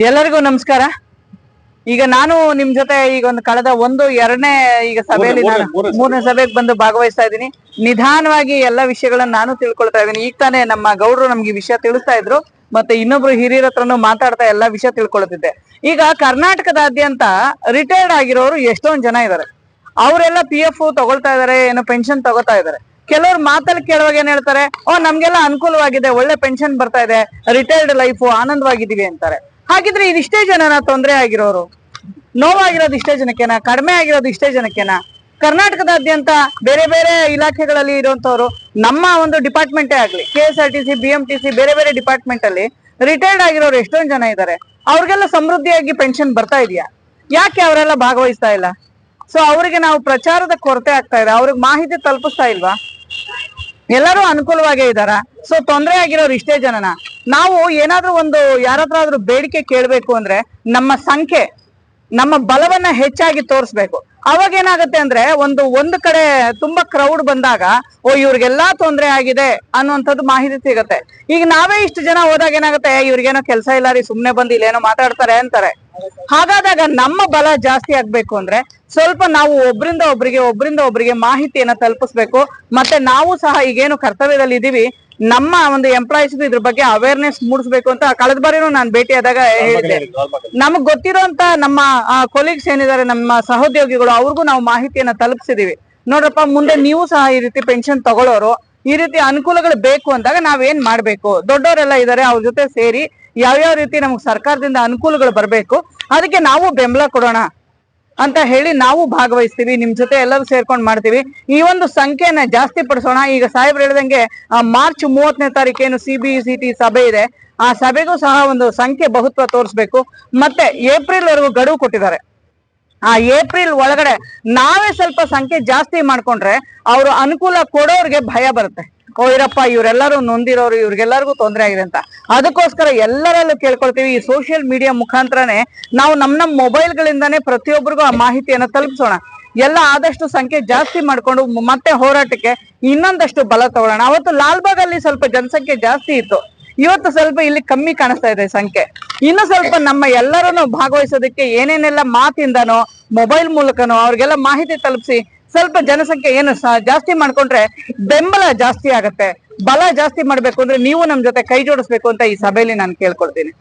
ಎಲ್ಲರಿಗೂ ನಮಸ್ಕಾರ. ಈಗ ನಾನು ನಿಮ್ ಜೊತೆ ಈಗ ಒಂದು ಕಳೆದ ಒಂದು ಎರಡನೇ ಈಗ ಸಭೆಯಲ್ಲಿ ಮೂರನೇ- ನಾನು ಮೂರನೇ ಸಭೆಗೆ ಬಂದು ಭಾಗವಹಿಸ್ತಾ ಇದ್ದೀನಿ. ನಿಧಾನವಾಗಿ ಎಲ್ಲ ವಿಷಯಗಳನ್ನ ನಾನು ತಿಳ್ಕೊಳ್ತಾ ಇದ್ದೀನಿ. ಈಗ ತಾನೇ ನಮ್ಮ ಗೌಡ್ರು ನಮ್ಗೆ ಈ ವಿಷಯ ತಿಳಿಸ್ತಾ ಇದ್ರು ಮತ್ತೆ ಇನ್ನೊಬ್ರು ಹಿರಿಯರ ಹತ್ರನೂ ಮಾತಾಡ್ತಾ ಎಲ್ಲ ವಿಷಯ ತಿಳ್ಕೊಳ್ತಿದ್ದೆ. ಈಗ ಕರ್ನಾಟಕದಾದ್ಯಂತ ರಿಟೈರ್ಡ್ ಆಗಿರೋರು ಎಷ್ಟೊಂದ್ ಜನ ಇದಾರೆ. ಅವರೆಲ್ಲ ಪಿ ಎಫ್ ತಗೊಳ್ತಾ ಇದಾರೆ ಏನೋ ಪೆನ್ಷನ್ ತಗೋತಾ ಇದಾರೆ. ಕೆಲವ್ರು ಮಾತಲ್ಲಿ ಕೇಳುವಾಗ ಏನ್ ಹೇಳ್ತಾರೆ ಓ ನಮ್ಗೆಲ್ಲ ಅನುಕೂಲವಾಗಿದೆ ಒಳ್ಳೆ ಪೆನ್ಷನ್ ಬರ್ತಾ ಇದೆ ರಿಟೈರ್ಡ್ ಲೈಫ್ ಆನಂದವಾಗಿದೀವಿ ಅಂತಾರೆ. ಹಾಗಿದ್ರೆ ಇದಿಷ್ಟೇ ಜನನ ತೊಂದರೆ ಆಗಿರೋರು. ನೋವಾಗಿರೋದು ಇಷ್ಟೇ ಜನಕ್ಕೆನಾ? ಕಡಿಮೆ ಆಗಿರೋದು ಇಷ್ಟೇ ಜನಕ್ಕೆನಾ? ಕರ್ನಾಟಕದಾದ್ಯಂತ ಬೇರೆ ಬೇರೆ ಇಲಾಖೆಗಳಲ್ಲಿ ಇರುವಂತವ್ರು ನಮ್ಮ ಒಂದು ಡಿಪಾರ್ಟ್ಮೆಂಟೇ ಆಗ್ಲಿ K S R T C B ಬೇರೆ ಬೇರೆ ಡಿಪಾರ್ಟ್ಮೆಂಟ್ ಅಲ್ಲಿ ರಿಟೈರ್ಡ್ ಆಗಿರೋರು ಎಷ್ಟೊಂದು ಜನ ಇದ್ದಾರೆ ಅವ್ರಿಗೆಲ್ಲ ಸಮೃದ್ಧಿಯಾಗಿ ಪೆನ್ಷನ್ ಬರ್ತಾ ಇದೆಯಾ? ಯಾಕೆ ಅವರೆಲ್ಲ ಭಾಗವಹಿಸ್ತಾ ಇಲ್ಲ? ಸೊ ಅವರಿಗೆ ನಾವು ಪ್ರಚಾರದ ಕೊರತೆ ಆಗ್ತಾ ಇದೆ. ಅವ್ರಿಗೆ ಮಾಹಿತಿ ತಲುಪಿಸ್ತಾ ಇಲ್ವಾ? ಎಲ್ಲರೂ ಅನುಕೂಲವಾಗೇ ಇದಾರ ಸೊ ತೊಂದರೆ ಆಗಿರೋರು ಇಷ್ಟೇ ಜನನ? ನಾವು ಏನಾದ್ರೂ ಒಂದು ಯಾರತ್ರ ಬೇಡಿಕೆ ಕೇಳ್ಬೇಕು ಅಂದ್ರೆ ನಮ್ಮ ಸಂಖ್ಯೆ ನಮ್ಮ ಬಲವನ್ನ ಹೆಚ್ಚಾಗಿ ತೋರಿಸ್ಬೇಕು. ಅವಾಗ ಏನಾಗುತ್ತೆ ಅಂದ್ರೆ ಒಂದು ಒಂದು ಕಡೆ ತುಂಬಾ ಕ್ರೌಡ್ ಬಂದಾಗ ಓ ಇವ್ರಿಗೆಲ್ಲಾ ತೊಂದರೆ ಆಗಿದೆ ಅನ್ನುವಂಥದ್ದು ಮಾಹಿತಿ ಸಿಗತ್ತೆ. ಈಗ ನಾವೇ ಇಷ್ಟು ಜನ ಹೋದಾಗ ಏನಾಗುತ್ತೆ "ಏ, ಇವ್ರಿಗೇನೋ ಕೆಲಸ ಇಲ್ಲ ರೀ ಸುಮ್ನೆ ಬಂದು ಇಲ್ಲೇನೋ ಮಾತಾಡ್ತಾರೆ ಅಂತಾರೆ. ಹಾಗಾದಾಗ ನಮ್ಮ ಬಲ ಜಾಸ್ತಿ ಆಗ್ಬೇಕು ಅಂದ್ರೆ ಸ್ವಲ್ಪ ನಾವು ಒಬ್ರಿಂದ ಒಬ್ರಿಗೆ ಒಬ್ರಿಂದ ಒಬ್ರಿಗೆ ಮಾಹಿತಿಯನ್ನ ತಲುಪಿಸ್ಬೇಕು. ಮತ್ತೆ ನಾವು ಸಹ ಈಗೇನು ಕರ್ತವ್ಯದಲ್ಲಿ ಇದೀವಿ ನಮ್ಮ ಒಂದು ಎಂಪ್ಲಾಯೀಸ್ ಇದ್ರ ಬಗ್ಗೆ ಅವೇರ್ನೆಸ್ ಮೂಡಿಸ್ಬೇಕು ಅಂತ ಕಳೆದ ಬಾರಿನೂ ನಾನು ಭೇಟಿಯಾದಾಗ ಹೇಳಿದ್ದೆ. ನಮಗ್ ಗೊತ್ತಿರೋಂತ ನಮ್ಮ ಕೊಲೀಗ್ಸ್ ಏನಿದ್ದಾರೆ ನಮ್ಮ ಸಹೋದ್ಯೋಗಿಗಳು ಅವ್ರಿಗೂ ನಾವು ಮಾಹಿತಿಯನ್ನ ತಲುಪಿಸಿದೀವಿ. ನೋಡ್ರಪ್ಪ ಮುಂದೆ ನೀವು ಸಹ ಈ ರೀತಿ ಪೆನ್ಷನ್ ತಗೊಳ್ಳೋರು ಈ ರೀತಿ ಅನುಕೂಲಗಳು ಬೇಕು ಅಂದಾಗ ನಾವೇನ್ ಮಾಡ್ಬೇಕು? ದೊಡ್ಡವರೆಲ್ಲ ಇದಾರೆ ಅವ್ರ ಜೊತೆ ಸೇರಿ ಯಾವ್ಯಾವ ರೀತಿ ನಮ್ಗೆ ಸರ್ಕಾರದಿಂದ ಅನುಕೂಲಗಳು ಬರ್ಬೇಕು ಅದಕ್ಕೆ ನಾವು ಬೆಂಬಲ ಕೊಡೋಣ. ಅಂತ ಹೇಳಿ ನಾವು ಭಾಗವಹಿಸ್ತೀವಿ, ನಿಮ್ ಜೊತೆ ಎಲ್ಲರೂ ಸೇರ್ಕೊಂಡು ಮಾಡ್ತೀವಿ. ಈ ಒಂದು ಸಂಖ್ಯೆನ ಜಾಸ್ತಿ ಪಡಿಸೋಣ. ಈಗ ಸಾಹೇಬ್ರು ಹೇಳ್ದಂಗೆ ಮಾರ್ಚ್ ಮೂವತ್ತನೇ ತಾರೀಕೇನು ಸಿ ಬಿ ಸಿ ಟಿ ಸಭೆ ಇದೆ. ಆ ಸಭೆಗೂ ಸಹ ಒಂದು ಸಂಖ್ಯೆ ಬಹುತ್ವ ತೋರಿಸ್ಬೇಕು. ಮತ್ತೆ ಏಪ್ರಿಲ್ ವರೆಗೂ ಗಡುವು ಕೊಟ್ಟಿದ್ದಾರೆ. ಆ ಏಪ್ರಿಲ್ ಒಳಗಡೆ ನಾವೇ ಸ್ವಲ್ಪ ಸಂಖ್ಯೆ ಜಾಸ್ತಿ ಮಾಡ್ಕೊಂಡ್ರೆ, ಅವರು ಅನುಕೂಲ ಕೊಡೋರ್ಗೆ ಭಯ ಬರುತ್ತೆ. ಓ ಇರಪ್ಪ ಇವರೆಲ್ಲರೂ ನೊಂದಿರೋರು, ಇವ್ರಿಗೆಲ್ಲರಿಗೂ ತೊಂದರೆ ಆಗಿದೆ ಅಂತ. ಅದಕ್ಕೋಸ್ಕರ ಎಲ್ಲರಲ್ಲೂ ಕೇಳ್ಕೊಳ್ತೀವಿ, ಈ ಸೋಷಿಯಲ್ ಮೀಡಿಯಾ ಮುಖಾಂತರನೇ ನಾವು ನಮ್ಮ ನಮ್ಮ ಮೊಬೈಲ್ಗಳಿಂದಾನೇ ಪ್ರತಿಯೊಬ್ಬರಿಗೂ ಆ ಮಾಹಿತಿಯನ್ನು ತಲುಪಿಸೋಣ. ಎಲ್ಲ ಆದಷ್ಟು ಸಂಖ್ಯೆ ಜಾಸ್ತಿ ಮಾಡ್ಕೊಂಡು ಮತ್ತೆ ಹೋರಾಟಕ್ಕೆ ಇನ್ನೊಂದಷ್ಟು ಬಲ ತಗೊಳ್ಳೋಣ. ಅವತ್ತು ಲಾಲ್ಬಾಗ್ ಅಲ್ಲಿ ಸ್ವಲ್ಪ ಜನಸಂಖ್ಯೆ ಜಾಸ್ತಿ ಇತ್ತು. ಇವತ್ತು ಸ್ವಲ್ಪ ಇಲ್ಲಿ ಕಮ್ಮಿ ಕಾಣಿಸ್ತಾ ಇದೆ ಸಂಖ್ಯೆ. ಇನ್ನು ಸ್ವಲ್ಪ ನಮ್ಮ ಎಲ್ಲರನ್ನು ಭಾಗವಹಿಸೋದಕ್ಕೆ ಏನೇನೆಲ್ಲ ಮಾತಿಂದನೋ ಮೊಬೈಲ್ ಮೂಲಕನೋ, ಅವ್ರಿಗೆಲ್ಲ ಮಾಹಿತಿ ತಲುಪಿಸಿ ಸ್ವಲ್ಪ ಜನಸಂಖ್ಯೆ ಏನು ಜಾಸ್ತಿ ಮಾಡ್ಕೊಂಡ್ರೆ ಬೆಂಬಲ ಜಾಸ್ತಿ ಆಗತ್ತೆ. ಬಲ ಜಾಸ್ತಿ ಮಾಡ್ಬೇಕು ಅಂದ್ರೆ ನೀವು ನಮ್ ಜೊತೆ ಕೈ ಜೋಡಿಸ್ಬೇಕು ಅಂತ ಈ ಸಭೆಯಲ್ಲಿ ನಾನು ಕೇಳ್ಕೊಳ್ತೀನಿ.